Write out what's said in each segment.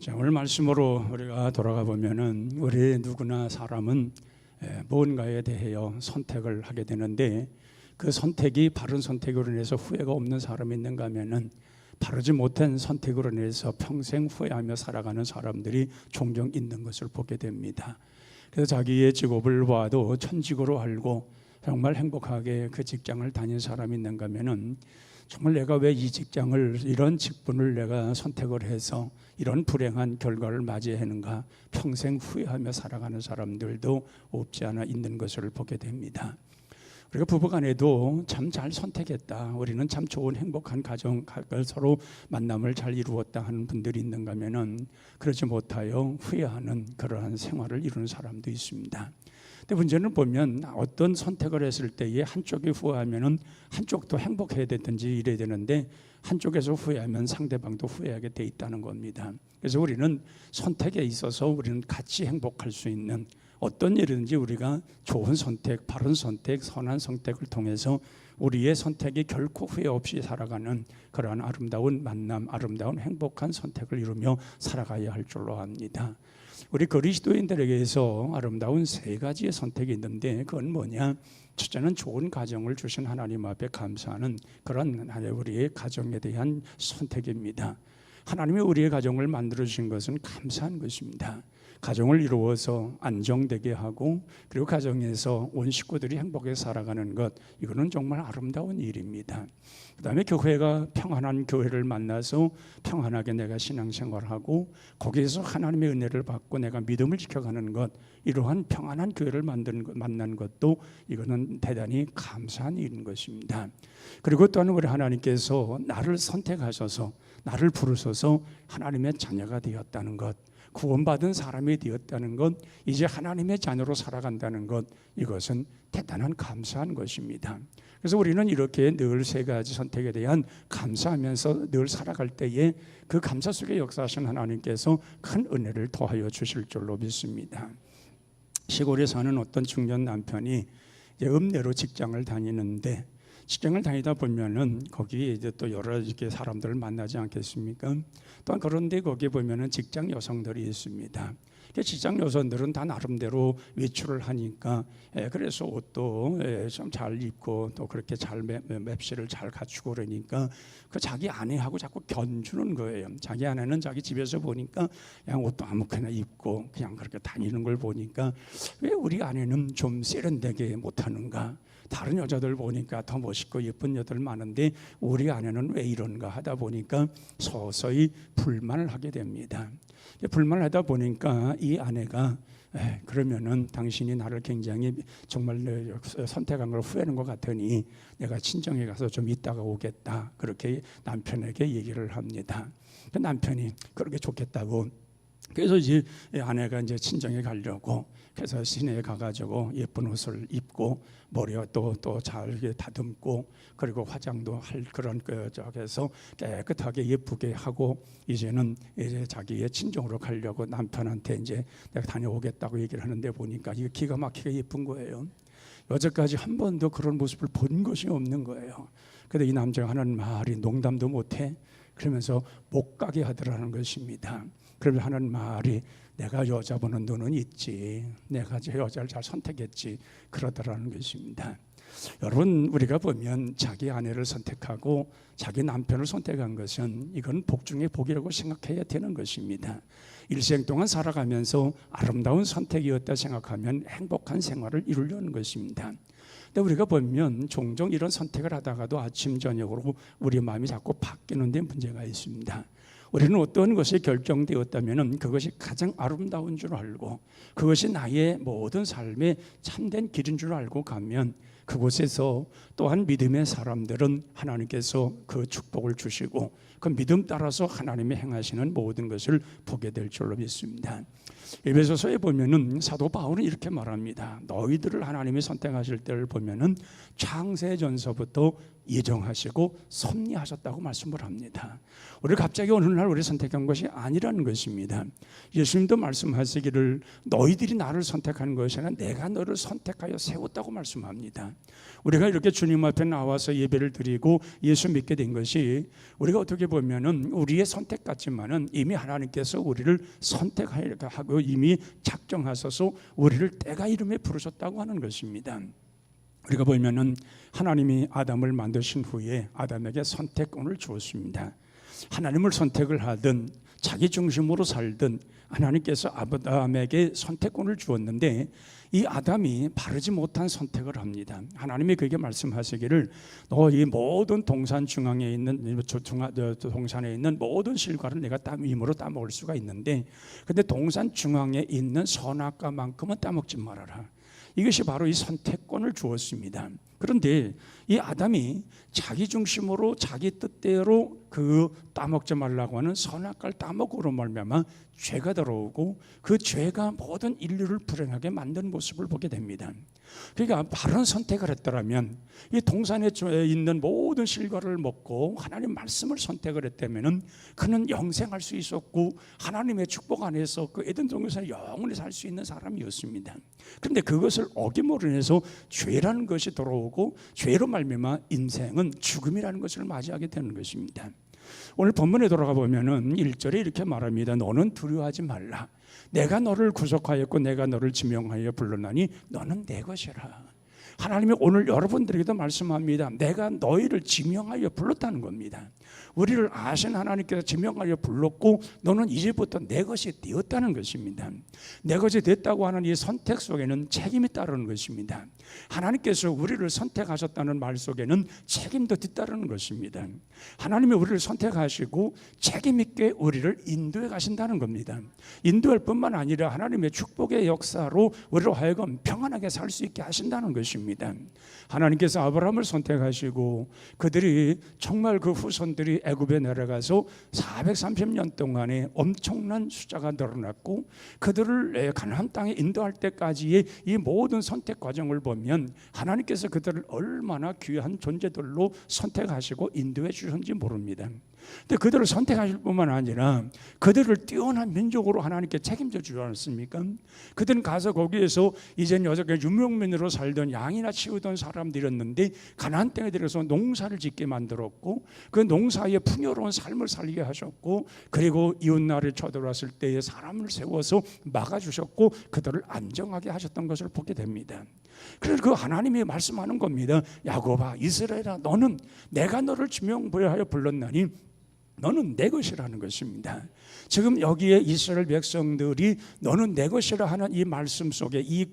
자, 오늘 말씀으로 우리가 돌아가 보면은 우리 누구나 사람은 에, 무언가에 대하여 선택을 하게 되는데 그 선택이 바른 선택으로 인해서 후회가 없는 사람이 있는가 하면은 바르지 못한 선택으로 인해서 평생 후회하며 살아가는 사람들이 종종 있는 것을 보게 됩니다. 그래서 자기의 직업을 봐도 천직으로 알고 정말 행복하게 그 직장을 다닌 사람이 있는가 하면은 정말 내가 왜 이 직장을 이런 직분을 내가 선택을 해서 이런 불행한 결과를 맞이하는가 평생 후회하며 살아가는 사람들도 없지 않아 있는 것을 보게 됩니다. 우리가 부부간에도 참 잘 선택했다. 우리는 참 좋은 행복한 가정을 서로 만남을 잘 이루었다 하는 분들이 있는가 하면은 그러지 못하여 후회하는 그러한 생활을 이루는 사람도 있습니다. 근데 문제는 보면 어떤 선택을 했을 때에 한쪽이 후회하면은 한쪽도 행복해야 되든지 이래야 되는데 한쪽에서 후회하면 상대방도 후회하게 돼 있다는 겁니다. 그래서 우리는 선택에 있어서 우리는 같이 행복할 수 있는 어떤 일이든지 우리가 좋은 선택, 바른 선택, 선한 선택을 통해서 우리의 선택이 결코 후회 없이 살아가는 그러한 아름다운 만남, 아름다운 행복한 선택을 이루며 살아가야 할 줄로 압니다. 우리 그리스도인들에게서 아름다운 세 가지의 선택이 있는데 그건 뭐냐? 첫째는 좋은 가정을 주신 하나님 앞에 감사하는 그런 우리의 가정에 대한 선택입니다. 하나님이 우리의 가정을 만들어 주신 것은 감사한 것입니다. 가정을 이루어서 안정되게 하고 그리고 가정에서 온 식구들이 행복하게 살아가는 것 이거는 정말 아름다운 일입니다. 그다음에 교회가 평안한 교회를 만나서 평안하게 내가 신앙생활하고 거기에서 하나님의 은혜를 받고 내가 믿음을 지켜가는 것 이러한 평안한 교회를 만든 만난 것도 이거는 대단히 감사한 일인 것입니다. 그리고 또한 우리 하나님께서 나를 선택하셔서 나를 부르셔서 하나님의 자녀가 되었다는 것 구원받은 사람이 되었다는 것, 이제 하나님의 자녀로 살아간다는 것, 이것은 대단한 감사한 것입니다. 그래서 우리는 이렇게 늘 세 가지 선택에 대한 감사하면서 늘 살아갈 때에 그 감사 속에 역사하신 하나님께서 큰 은혜를 더하여 주실 줄로 믿습니다. 시골에 사는 어떤 중년 남편이 읍내로 직장을 다니는데 직장을 다니다 보면은 거기 이제 또 여러 이렇게 사람들을 만나지 않겠습니까? 또한 그런데 거기 보면은 직장 여성들이 있습니다. 직장 여성들은 다 나름대로 외출을 하니까 예, 그래서 옷도 예, 좀잘 입고 또 그렇게 잘 맵시를 잘 갖추고 그러니까 그 자기 아내하고 자꾸 견주는 거예요. 자기 아내는 자기 집에서 보니까 그냥 옷도 아무거나 입고 그냥 그렇게 다니는 걸 보니까 왜 우리 아내는 좀 세련되게 못하는가? 다른 여자들 보니까 더 멋있고 예쁜 여자들 많은데 우리 아내는 왜 이런가 하다 보니까 서서히 불만을 하게 됩니다. 불만을 하다 보니까 이 아내가 에, 그러면은 당신이 나를 굉장히 정말 선택한 걸 후회하는 것 같으니 내가 친정에 가서 좀 있다가 오겠다 그렇게 남편에게 얘기를 합니다. 그 남편이 그렇게 좋겠다고 그래서 이제 아내가 이제 친정에 가려고 그래서 시내에 가가지고 예쁜 옷을 입고 머리와 또또잘 다듬고 그리고 화장도 할 그런 그 저기서 깨끗하게 예쁘게 하고 이제는 이제 자기의 친정으로 가려고 남편한테 이제 내가 다녀오겠다고 얘기를 하는데 보니까 이게 기가 막히게 예쁜 거예요. 여태까지 한 번도 그런 모습을 본 것이 없는 거예요. 근데 이 남자가 하는 말이 농담도 못해 그러면서 못 가게 하더라는 것입니다. 그러면 하는 말이 내가 여자 보는 눈은 있지. 내가 저 여자를 잘 선택했지. 그러더라는 것입니다. 여러분 우리가 보면 자기 아내를 선택하고 자기 남편을 선택한 것은 이건 복 중에 복이라고 생각해야 되는 것입니다. 일생 동안 살아가면서 아름다운 선택이었다 생각하면 행복한 생활을 이루려는 것입니다. 근데 우리가 보면 종종 이런 선택을 하다가도 아침 저녁으로 우리 마음이 자꾸 바뀌는 데 문제가 있습니다. 우리는 어떤 것이 결정되었다면 그것이 가장 아름다운 줄 알고 그것이 나의 모든 삶의 참된 길인 줄 알고 가면 그곳에서 또한 믿음의 사람들은 하나님께서 그 축복을 주시고 그 믿음 따라서 하나님이 행하시는 모든 것을 보게 될 줄로 믿습니다. 에베소서에 보면은 사도 바울은 이렇게 말합니다. 너희들을 하나님이 선택하실 때를 보면은 창세전서부터 예정하시고 섭리하셨다고 말씀을 합니다. 우리 갑자기 어느 날 우리 선택한 것이 아니라는 것입니다. 예수님도 말씀하시기를 너희들이 나를 선택한 것이 아니라 내가 너를 선택하여 세웠다고 말씀합니다. 우리가 이렇게 주님 앞에 나와서 예배를 드리고 예수 믿게 된 것이 우리가 어떻게 보면은 우리의 선택 같지만은 이미 하나님께서 우리를 선택하고 이미 작정하셔서 우리를 때가 이름에 부르셨다고 하는 것입니다. 우리가 보면은 하나님이 아담을 만드신 후에 아담에게 선택권을 주었습니다. 하나님을 선택을 하든 자기 중심으로 살든 하나님께서 아담에게 선택권을 주었는데 이 아담이 바르지 못한 선택을 합니다. 하나님이 그에게 말씀하시기를 너 이 모든 동산 중앙에 있는 동산에 있는 모든 실과를 내가 땀 힘으로 따 먹을 수가 있는데 근데 동산 중앙에 있는 선악과만큼은 따 먹지 말아라. 이것이 바로 이 선택권을 주었습니다. 그런데 이 아담이 자기 중심으로 자기 뜻대로 그 따먹지 말라고 하는 선악과를 따먹으로 말미암아 죄가 들어오고 그 죄가 모든 인류를 불행하게 만든 모습을 보게 됩니다. 그러니까 바른 선택을 했더라면 이 동산에 있는 모든 실과를 먹고 하나님 말씀을 선택을 했다면은 그는 영생할 수 있었고 하나님의 축복 안에서 그 에덴 동산에 영원히 살 수 있는 사람이었습니다. 그런데 그것을 어김으로 인해서 죄라는 것이 들어오고 죄로 말미암아 인생은 죽음이라는 것을 맞이하게 되는 것입니다. 오늘 본문에 돌아가 보면은 1절에 이렇게 말합니다. 너는 두려워하지 말라. 내가 너를 구속하였고 내가 너를 지명하여 불러나니 너는 내 것이라. 하나님이 오늘 여러분들에게도 말씀합니다. 내가 너희를 지명하여 불렀다는 겁니다. 우리를 아신 하나님께서 지명하여 불렀고 너는 이제부터 내 것이 되었다는 것입니다. 내 것이 됐다고 하는 이 선택 속에는 책임이 따르는 것입니다. 하나님께서 우리를 선택하셨다는 말 속에는 책임도 뒤따르는 것입니다. 하나님이 우리를 선택하시고 책임 있게 우리를 인도해 가신다는 겁니다. 인도할 뿐만 아니라 하나님의 축복의 역사로 우리로 하여금 평안하게 살 수 있게 하신다는 것입니다. 하나님께서 아브라함을 선택하시고 그들이 정말 그 후손들이 애굽에 내려가서 430년 동안에 엄청난 숫자가 늘어났고 그들을 가나안 땅에 인도할 때까지의 이 모든 선택 과정을 보면 하나님께서 그들을 얼마나 귀한 존재들로 선택하시고 인도해 주셨는지 모릅니다. 근데 그들을 선택하실 뿐만 아니라 그들을 뛰어난 민족으로 하나님께 책임져 주지 않았습니까? 그들은 가서 거기에서 이젠 여자가 유명민으로 살던 양이나 치우던 사람들이었는데 가나안 땅에 들어서 농사를 짓게 만들었고 그 농사에 풍요로운 삶을 살게 하셨고 그리고 이웃 나라에 쳐들어왔을 때에 사람을 세워서 막아 주셨고 그들을 안정하게 하셨던 것을 보게 됩니다. 그래서 그 하나님이 말씀하는 겁니다. 야곱아 이스라엘아 너는 내가 너를 지명부여하여 불렀나니 너는 내 것이라는 것입니다. 지금 여기에 이스라엘 백성들이 너는 내 것이라 하는 이 말씀 속에 이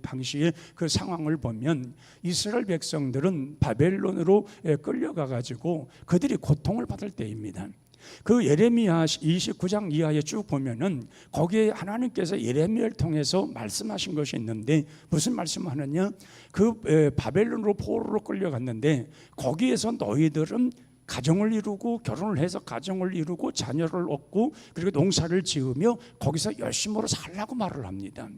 당시의 그 상황을 보면 이스라엘 백성들은 바벨론으로 끌려가 가지고 그들이 고통을 받을 때입니다. 그 예레미야 29장 이하에 쭉 보면은 거기에 하나님께서 예레미야를 통해서 말씀하신 것이 있는데 무슨 말씀하느냐? 그 바벨론으로 포로로 끌려갔는데 거기에서 너희들은 가정을 이루고 결혼을 해서 가정을 이루고 자녀를 얻고 그리고 농사를 지으며 거기서 열심으로 살라고 말을 합니다.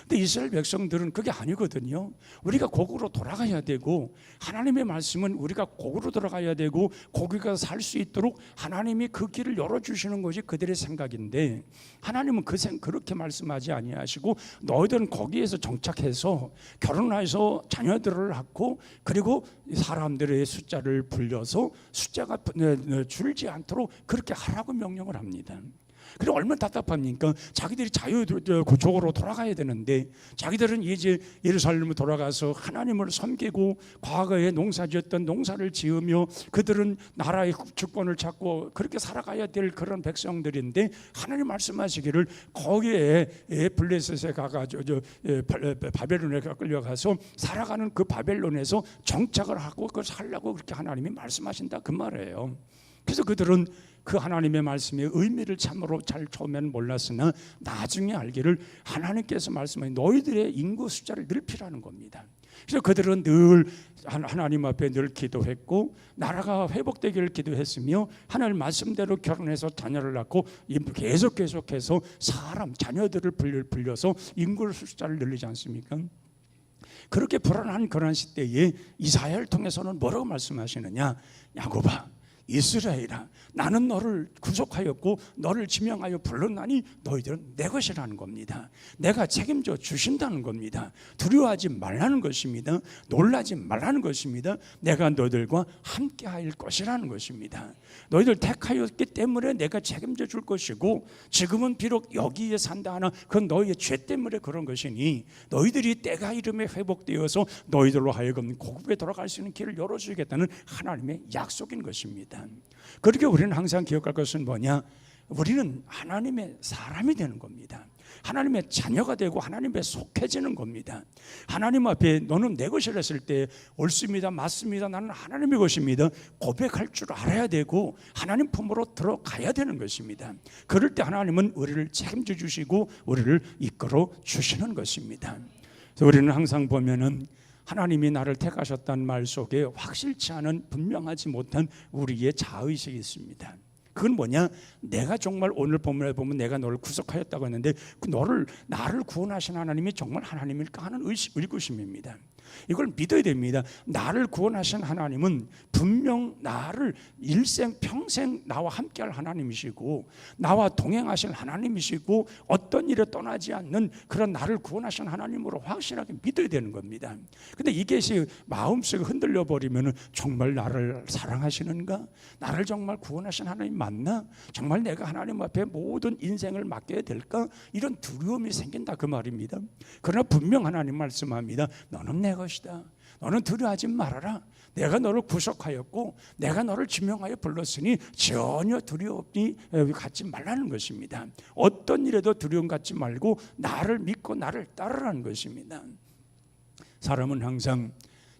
근데 이스라엘 백성들은 그게 아니거든요. 우리가 곡으로 돌아가야 되고 하나님의 말씀은 우리가 곡으로 돌아가야 되고 거기가 살 수 있도록 하나님이 그 길을 열어 주시는 것이 그들의 생각인데 하나님은 그 생 그렇게 말씀하지 아니하시고 너희들은 거기에서 정착해서 결혼해서 자녀들을 낳고 그리고 사람들의 숫자를 불려서 숫자가 줄지 않도록 그렇게 하라고 명령을 합니다. 그리고 얼마나 답답합니까? 자기들이 자유적으로 돌아가야 되는데 자기들은 이제 예루살렘으로 돌아가서 하나님을 섬기고 과거에 농사지었던 농사를 지으며 그들은 나라의 주권을 잡고 그렇게 살아가야 될 그런 백성들인데 하나님 말씀하시기를 거기에 블레셋에 가가지고 바벨론에 끌려가서 살아가는 그 바벨론에서 정착을 하고 그걸 살라고 그렇게 하나님이 말씀하신다 그 말이에요. 그래서 그들은 그 하나님의 말씀의 의미를 참으로 잘 처음에는 몰랐으나 나중에 알기를 하나님께서 말씀하신 너희들의 인구 숫자를 늘리라는 겁니다. 그래서 그들은 늘 하나님 앞에 늘 기도했고 나라가 회복되기를 기도했으며 하나님 말씀대로 결혼해서 자녀를 낳고 계속 계속해서 사람 자녀들을 불려 불려서 인구 숫자를 늘리지 않습니까? 그렇게 불안한 그런 시대에 이사야를 통해서는 뭐라고 말씀하시느냐? 야곱아, 이스라엘아, 나는 너를 구속하였고 너를 지명하여 불렀나니 너희들은 내 것이라는 겁니다. 내가 책임져 주신다는 겁니다. 두려워하지 말라는 것입니다. 놀라지 말라는 것입니다. 내가 너희들과 함께할 것이라는 것입니다. 너희들 택하였기 때문에 내가 책임져 줄 것이고 지금은 비록 여기에 산다 하나 그건 너희의 죄 때문에 그런 것이니 너희들이 때가 이름에 회복되어서 너희들로 하여금 고국에 돌아갈 수 있는 길을 열어주겠다는 하나님의 약속인 것입니다. 그렇게 우리는 항상 기억할 것은 뭐냐? 우리는 하나님의 사람이 되는 겁니다. 하나님의 자녀가 되고 하나님에 속해지는 겁니다. 하나님 앞에 너는 내 것이라 했을 때 옳습니다, 맞습니다. 나는 하나님의 것입니다. 고백할 줄 알아야 되고 하나님 품으로 들어가야 되는 것입니다. 그럴 때 하나님은 우리를 책임져 주시고 우리를 이끌어 주시는 것입니다. 그래서 우리는 항상 보면은 하나님이 나를 택하셨다는 말 속에 확실치 않은 분명하지 못한 우리의 자의식이 있습니다. 그건 뭐냐? 내가 정말 오늘 본문에 보면 내가 너를 구속하였다고 했는데 그 너를 나를 구원하신 하나님이 정말 하나님일까 하는 의구심입니다. 이걸 믿어야 됩니다. 나를 구원하신 하나님은 분명 나를 일생 평생 나와 함께할 하나님이시고 나와 동행하실 하나님이시고 어떤 일에 떠나지 않는 그런 나를 구원하신 하나님으로 확실하게 믿어야 되는 겁니다. 근데 이것이 마음속에 흔들려 버리면 정말 나를 사랑하시는가? 나를 정말 구원하신 하나님 맞나? 정말 내가 하나님 앞에 모든 인생을 맡겨야 될까? 이런 두려움이 생긴다 그 말입니다. 그러나 분명 하나님 말씀합니다. 너는 내 것이다. 너는 두려워하지 말아라. 내가 너를 구속하였고 내가 너를 지명하여 불렀으니 전혀 두려움이 갖지 말라는 것입니다. 어떤 일에도 두려움 갖지 말고 나를 믿고 나를 따르라는 것입니다. 사람은 항상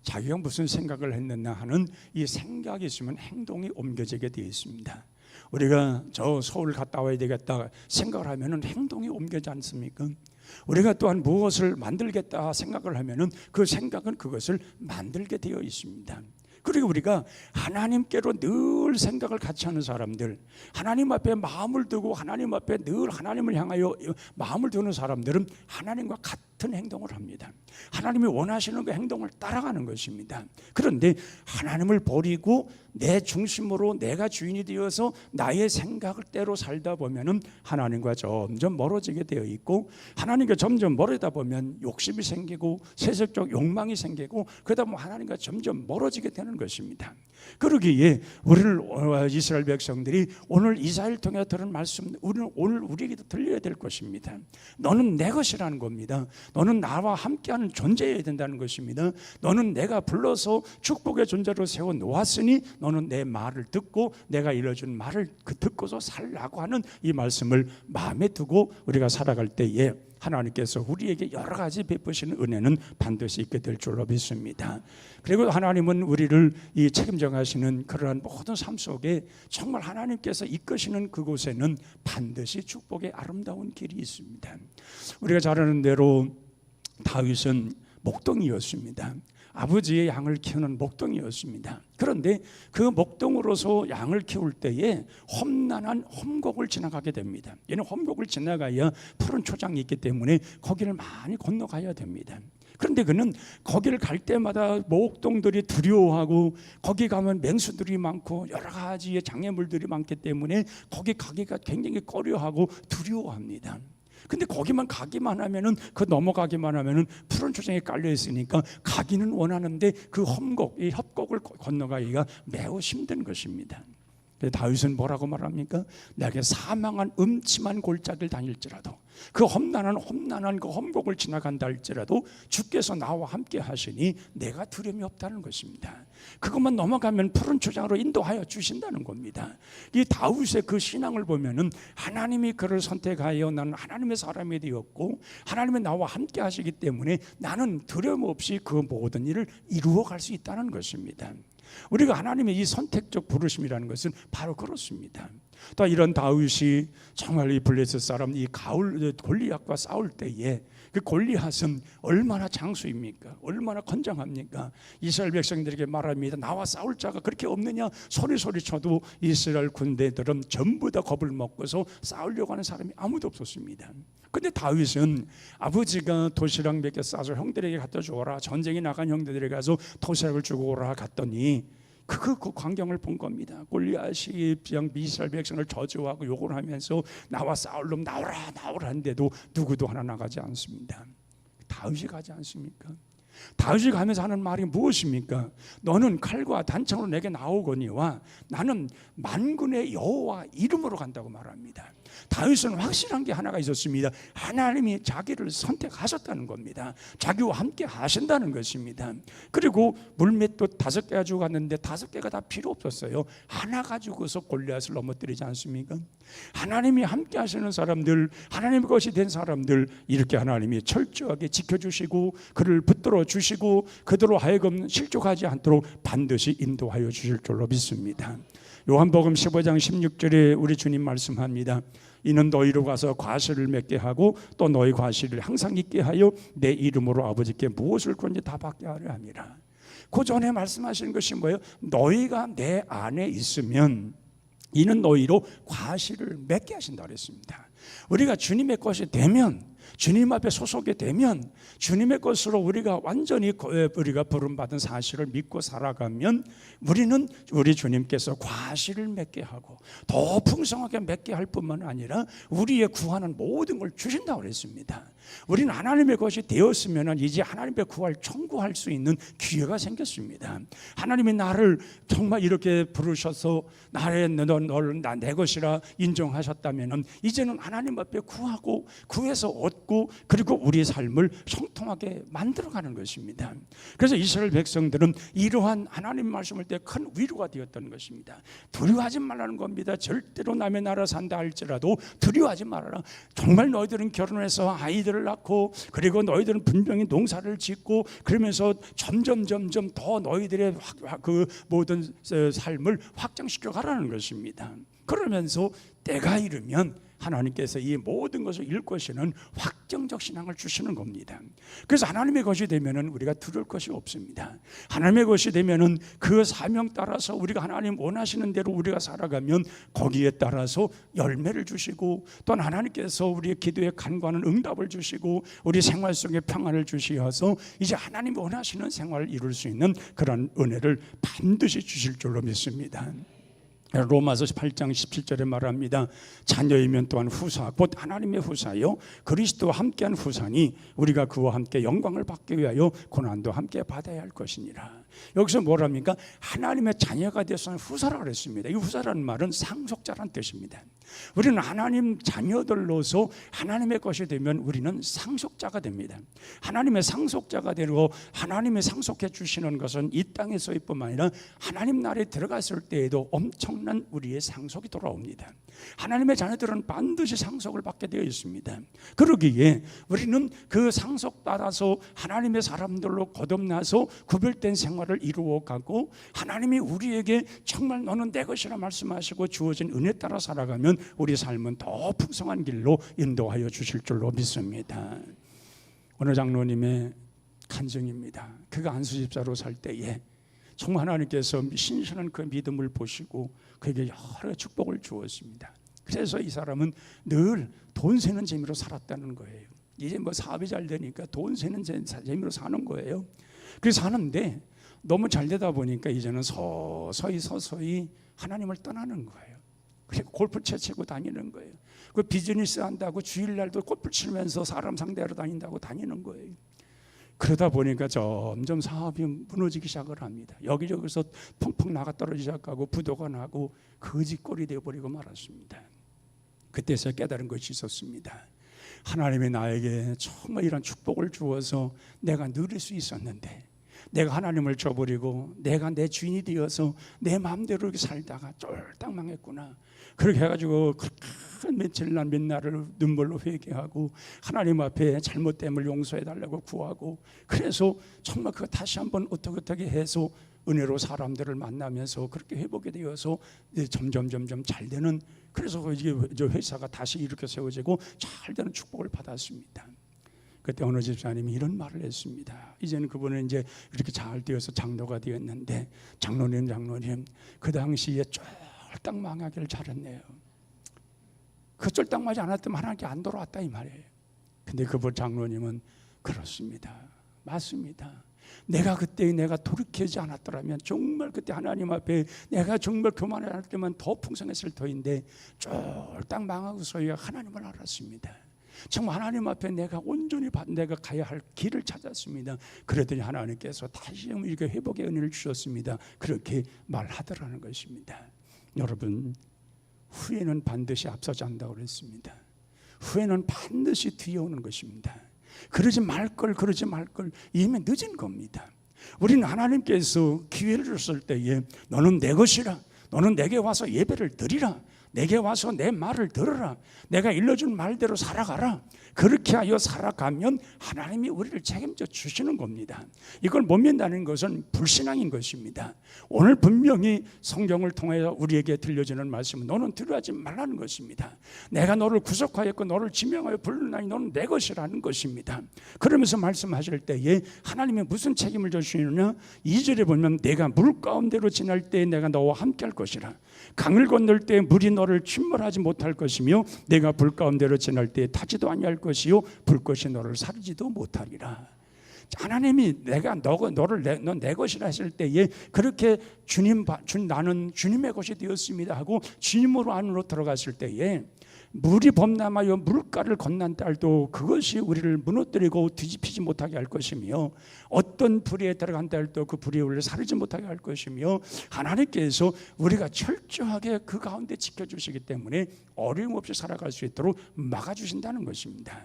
자기가 무슨 생각을 했느냐 하는 이 생각이 있으면 행동이 옮겨지게 되어 있습니다. 우리가 저 서울 갔다 와야 되겠다 생각을 하면은 행동이 옮겨지 않습니까? 우리가 또한 무엇을 만들겠다 생각을 하면은 그 생각은 그것을 만들게 되어 있습니다. 그리고 우리가 하나님께로 늘 생각을 같이 하는 사람들, 하나님 앞에 마음을 두고 하나님 앞에 늘 하나님을 향하여 마음을 두는 사람들은 하나님과 같은 행동을 합니다. 하나님이 원하시는 그 행동을 따라가는 것입니다. 그런데 하나님을 버리고 내 중심으로 내가 주인이 되어서 나의 생각을 대로 살다 보면은 하나님과 점점 멀어지게 되어 있고 하나님과 점점 멀어다 보면 욕심이 생기고 세속적 욕망이 생기고 그러다 보면 하나님과 점점 멀어지게 되는 것입니다. 그러기에 우리를 어, 이스라엘 백성들이 오늘 이사를 통해 들은 말씀 우리는 오늘 우리에게도 들려야 될 것입니다. 너는 내 것이라는 겁니다. 너는 나와 함께하는 존재여야 된다는 것입니다. 너는 내가 불러서 축복의 존재로 세워 놓았으니 너는 내 말을 듣고 내가 일러준 말을 그 듣고서 살라고 하는 이 말씀을 마음에 두고 우리가 살아갈 때에 하나님께서 우리에게 여러 가지 베푸시는 은혜는 반드시 있게 될 줄로 믿습니다. 그리고 하나님은 우리를 이 책임져 가시는 그러한 모든 삶 속에 정말 하나님께서 이끄시는 그곳에는 반드시 축복의 아름다운 길이 있습니다. 우리가 잘 아는 대로 다윗은 목동이었습니다. 아버지의 양을 키우는 목동이었습니다. 그런데 그 목동으로서 양을 키울 때에 험난한 험곡을 지나가게 됩니다. 얘는 험곡을 지나가야 푸른 초장이 있기 때문에 거기를 많이 건너가야 됩니다. 그런데 그는 거기를 갈 때마다 목동들이 두려워하고 거기 가면 맹수들이 많고 여러 가지의 장애물들이 많기 때문에 거기 가기가 굉장히 꺼려하고 두려워합니다. 근데 거기만 가기만 하면은 그 넘어가기만 하면은 푸른 초장에 깔려 있으니까 가기는 원하는데 그 험곡, 이 협곡을 건너가기가 매우 힘든 것입니다. 다윗은 뭐라고 말합니까? 내게 사망한 음침한 골짜기를 다닐지라도 그 험난한 험난한 그 험곡을 지나간다 할지라도 주께서 나와 함께 하시니 내가 두려움이 없다는 것입니다. 그것만 넘어가면 푸른 초장으로 인도하여 주신다는 겁니다. 이 다윗의 그 신앙을 보면은 하나님이 그를 선택하여 나는 하나님의 사람이 되었고 하나님이 나와 함께 하시기 때문에 나는 두려움 없이 그 모든 일을 이루어 갈 수 있다는 것입니다. 우리가 하나님의 이 선택적 부르심이라는 것은 바로 그렇습니다. 또 이런 다윗이 정말 이 블레셋 사람 이 가울 골리앗과 싸울 때에 그 골리앗은 얼마나 장수입니까? 얼마나 건장합니까? 이스라엘 백성들에게 말합니다. 나와 싸울 자가 그렇게 없느냐? 소리 소리 쳐도 이스라엘 군대들은 전부 다 겁을 먹고서 싸우려고 하는 사람이 아무도 없었습니다. 근데 다윗은 아버지가 도시락 몇개 싸서 형들에게 갖다 주어라. 전쟁에 나간 형들에게 가서 도시락을 주고 오라 갔더니 그, 그 광경을 본 겁니다. 골리앗이 그냥 이스라엘 백성을 저주하고 욕을 하면서 나와 싸울 놈 나오라 나오라 하는데도 누구도 하나 나가지 않습니다. 다윗이 가지 않습니까? 다윗이 가면서 하는 말이 무엇입니까? 너는 칼과 단창으로 내게 나오거니와 나는 만군의 여호와 이름으로 간다고 말합니다. 다윗은 확실한 게 하나가 있었습니다. 하나님이 자기를 선택하셨다는 겁니다. 자기와 함께 하신다는 것입니다. 그리고 물맷도 다섯 개 가지고 갔는데 다섯 개가 다 필요 없었어요. 하나 가지고서 골리앗을 넘어뜨리지 않습니까? 하나님이 함께 하시는 사람들, 하나님의 것이 된 사람들 이렇게 하나님이 철저하게 지켜주시고 그를 붙들어 주시고 그대로 하여금 실족하지 않도록 반드시 인도하여 주실 줄로 믿습니다. 요한복음 15장 16절에 우리 주님 말씀합니다. 이는 너희로 가서 과실을 맺게 하고 또 너희 과실을 항상 있게 하여 내 이름으로 아버지께 무엇을 건지 다 받게 하려 함이라. 그 전에 말씀하시는 것이 뭐예요? 너희가 내 안에 있으면 이는 너희로 과실을 맺게 하신다 그랬습니다. 우리가 주님의 것이 되면 주님 앞에 소속이 되면 주님의 것으로 우리가 완전히 우리가 부름받은 사실을 믿고 살아가면 우리는 우리 주님께서 과실을 맺게 하고 더 풍성하게 맺게 할 뿐만 아니라 우리의 구하는 모든 걸 주신다고 그랬습니다. 우리는 하나님의 것이 되었으면 이제 하나님의 구할 청구할 수 있는 기회가 생겼습니다. 하나님이 나를 정말 이렇게 부르셔서 나의 널내 것이라 인정하셨다면 이제는 하나님 앞에 구하고 구해서 얻고 그리고 우리의 삶을 형통하게 만들어가는 것입니다. 그래서 이스라엘 백성들은 이러한 하나님 말씀을 때 큰 위로가 되었던 것입니다. 두려워하지 말라는 겁니다. 절대로 남의 나라 산다 할지라도 두려워하지 말아라. 정말 너희들은 결혼해서 아이들을 낳고 그리고 너희들은 분명히 농사를 짓고 그러면서 점점 점점 더 너희들의 그 모든 삶을 확장시켜 가라는 것입니다. 그러면서 때가 이르면 하나님께서 이 모든 것을 일것이는 확정적 신앙을 주시는 겁니다. 그래서 하나님의 것이 되면은 우리가 두려울 것이 없습니다. 하나님의 것이 되면은 그 사명 따라서 우리가 하나님 원하시는 대로 우리가 살아가면 거기에 따라서 열매를 주시고 또 하나님께서 우리의 기도에 간과하는 응답을 주시고 우리 생활 속에 평안을 주시어서 이제 하나님 원하시는 생활을 이룰 수 있는 그런 은혜를 반드시 주실 줄로 믿습니다. 로마서 8장 17절에 말합니다. 자녀이면 또한 후사, 곧 하나님의 후사요. 그리스도와 함께한 후사니 우리가 그와 함께 영광을 받기 위하여 고난도 함께 받아야 할 것이니라. 여기서 뭐랍니까? 하나님의 자녀가 되서는 후사라 그랬습니다. 이 후사라는 말은 상속자란 뜻입니다. 우리는 하나님 자녀들로서 하나님의 것이 되면 우리는 상속자가 됩니다. 하나님의 상속자가 되고 하나님의 상속해 주시는 것은 이 땅에서일 뿐만 아니라 하나님 나라에 들어갔을 때에도 엄청난 우리의 상속이 돌아옵니다. 하나님의 자녀들은 반드시 상속을 받게 되어 있습니다. 그러기에 우리는 그 상속 받아서 하나님의 사람들로 거듭나서 구별된 생활 을 이루어 가고 하나님이 우리에게 정말 너는 내 것이라 말씀하시고 주어진 은혜 따라 살아가면 우리 삶은 더 풍성한 길로 인도하여 주실 줄로 믿습니다. 오늘 장로님의 간증입니다. 그가 안수집사로 살 때에 정말 하나님께서 신선한 그 믿음을 보시고 그에게 여러 축복을 주었습니다. 그래서 이 사람은 늘 돈 세는 재미로 살았다는 거예요. 이제 뭐 사업이 잘 되니까 돈 세는 재미로 사는 거예요. 그래서 사는데 너무 잘 되다 보니까 이제는 서서히 서서히 하나님을 떠나는 거예요. 그리고 골프 채 치고 다니는 거예요. 그 비즈니스 한다고 주일날도 골프 치면서 사람 상대하러 다닌다고 다니는 거예요. 그러다 보니까 점점 사업이 무너지기 시작을 합니다. 여기저기서 펑펑 나가 떨어지기 시작하고 부도가 나고 거지꼴이 되어버리고 말았습니다. 그때서 깨달은 것이 있었습니다. 하나님이 나에게 정말 이런 축복을 주어서 내가 누릴 수 있었는데 내가 하나님을 저버리고 내가 내 주인이 되어서 내 마음대로 이렇게 살다가 쫄딱 망했구나. 그렇게 해가지고 큰 며칠 날 몇날을 눈물로 회개하고 하나님 앞에 잘못됨을 용서해 달라고 구하고 그래서 정말 그거 다시 한번 어떻게 어떻게 해서 은혜로 사람들을 만나면서 그렇게 회복이 되어서 점점 점점 잘 되는 그래서 이게 저 회사가 다시 이렇게 세워지고 잘 되는 축복을 받았습니다. 그때 어느 집사님이 이런 말을 했습니다. 이제는 그분은 이제 이렇게 잘 되어서 장로가 되었는데 장로님 장로님 그 당시에 쫄딱 망하기를 잘했네요. 그 쫄딱 맞지 않았더면 하나님께 안 돌아왔다 이 말이에요. 근데 그분 장로님은 그렇습니다. 맞습니다. 내가 그때 내가 돌이키지 않았더라면 정말 그때 하나님 앞에 내가 정말 교만을 할 때만 더 풍성했을 터인데 쫄딱 망하고서야 하나님을 알았습니다. 정말 하나님 앞에 내가 온전히 받- 내가 가야 할 길을 찾았습니다. 그랬더니 하나님께서 다시 이렇게 회복의 은혜를 주셨습니다. 그렇게 말하더라는 것입니다. 여러분 후회는 반드시 앞서지 않는다고 그랬습니다. 후회는 반드시 뒤에 오는 것입니다. 그러지 말 걸, 그러지 말 걸, 이미 늦은 겁니다. 우리는 하나님께서 기회를 줬을 때에 너는 내 것이라, 너는 내게 와서 예배를 드리라, 내게 와서 내 말을 들어라, 내가 일러준 말대로 살아가라. 그렇게 하여 살아가면 하나님이 우리를 책임져 주시는 겁니다. 이걸 못 믿는다는 것은 불신앙인 것입니다. 오늘 분명히 성경을 통하여 우리에게 들려주는 말씀은 너는 들어하지 말라는 것입니다. 내가 너를 구속하였고 너를 지명하여 불르나니 너는 내 것이라는 것입니다. 그러면서 말씀하실 때에 하나님이 무슨 책임을 져주시느냐? 2절에 보면 내가 물 가운데로 지날 때 내가 너와 함께 할 것이라. 강을 건널 때 물이 너를 침몰하지 못할 것이며 내가 불 가운데로 지날 때 타지도 아니할 것이요 불꽃이 너를 사르지도 못하리라. 하나님이 내가 너, 너를 내, 넌내 것이라 했을 때에 그렇게 주님 바- 주, 나는 주님의 것이 되었습니다 하고 주님으로 안으로 들어갔을 때에 물이 범람하여 물가를 건넌 딸도 그것이 우리를 무너뜨리고 뒤집히지 못하게 할 것이며 어떤 불에 들어간 딸도 그 불이 우리를 사르지 못하게 할 것이며 하나님께서 우리가 철저하게 그 가운데 지켜주시기 때문에 어려움 없이 살아갈 수 있도록 막아주신다는 것입니다.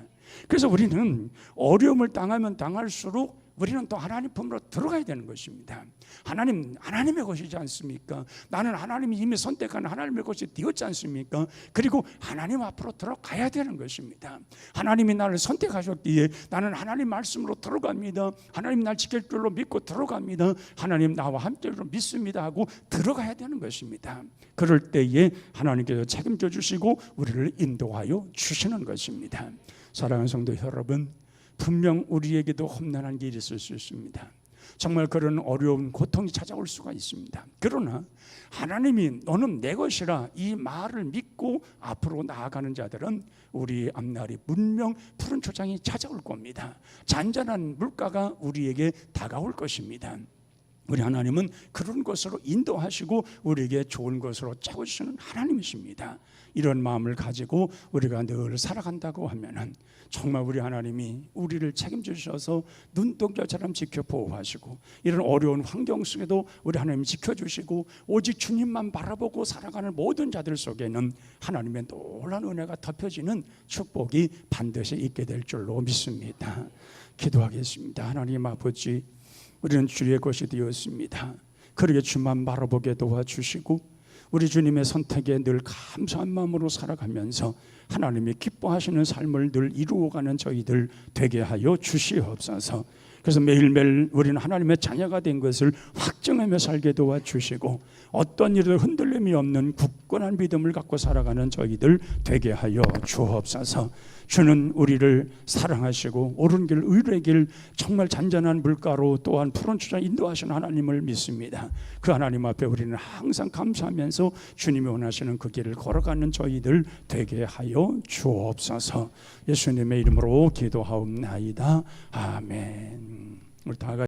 그래서 우리는 어려움을 당하면 당할수록 우리는 또 하나님 품으로 들어가야 되는 것입니다. 하나님 하나님의 것이지 않습니까? 나는 하나님이 이미 선택한 하나님의 것이 되었지 않습니까? 그리고 하나님 앞으로 들어가야 되는 것입니다. 하나님이 나를 선택하셨기에 나는 하나님 말씀으로 들어갑니다. 하나님 날 지킬 줄로 믿고 들어갑니다. 하나님 나와 함께로 믿습니다 하고 들어가야 되는 것입니다. 그럴 때에 하나님께서 책임져 주시고 우리를 인도하여 주시는 것입니다. 사랑하는 성도 여러분, 분명 우리에게도 험난한 길이 있을 수 있습니다. 정말 그런 어려운 고통이 찾아올 수가 있습니다. 그러나 하나님이 너는 내 것이라 이 말을 믿고 앞으로 나아가는 자들은 우리 앞날이 분명 푸른 초장이 찾아올 겁니다. 잔잔한 물가가 우리에게 다가올 것입니다. 우리 하나님은 그런 것으로 인도하시고 우리에게 좋은 것으로 채워주시는 하나님이십니다. 이런 마음을 가지고 우리가 늘 살아간다고 하면은 정말 우리 하나님이 우리를 책임져 주셔서 눈동자처럼 지켜 보호하시고 이런 어려운 환경 속에도 우리 하나님 지켜 주시고 오직 주님만 바라보고 살아가는 모든 자들 속에는 하나님의 놀란 은혜가 덮여지는 축복이 반드시 있게 될 줄로 믿습니다. 기도하겠습니다. 하나님 아버지 우리는 주의 것이 되었습니다. 그러게 주만 바라보게 도와주시고 우리 주님의 선택에 늘 감사한 마음으로 살아가면서 하나님이 기뻐하시는 삶을 늘 이루어가는 저희들 되게 하여 주시옵소서. 그래서 매일매일 우리는 하나님의 자녀가 된 것을 확정하며 살게 도와주시고 어떤 일도 흔들림이 없는 굳건한 믿음을 갖고 살아가는 저희들 되게 하여 주옵소서. 주는 우리를 사랑하시고 옳은 길 의의 길 정말 잔잔한 물가로 또한 푸른 추자 인도하시는 하나님을 믿습니다. 그 하나님 앞에 우리는 항상 감사하면서 주님이 원하시는 그 길을 걸어가는 저희들 되게 하여 주옵소서. 예수님의 이름으로 기도하옵나이다. 아멘. 우리 다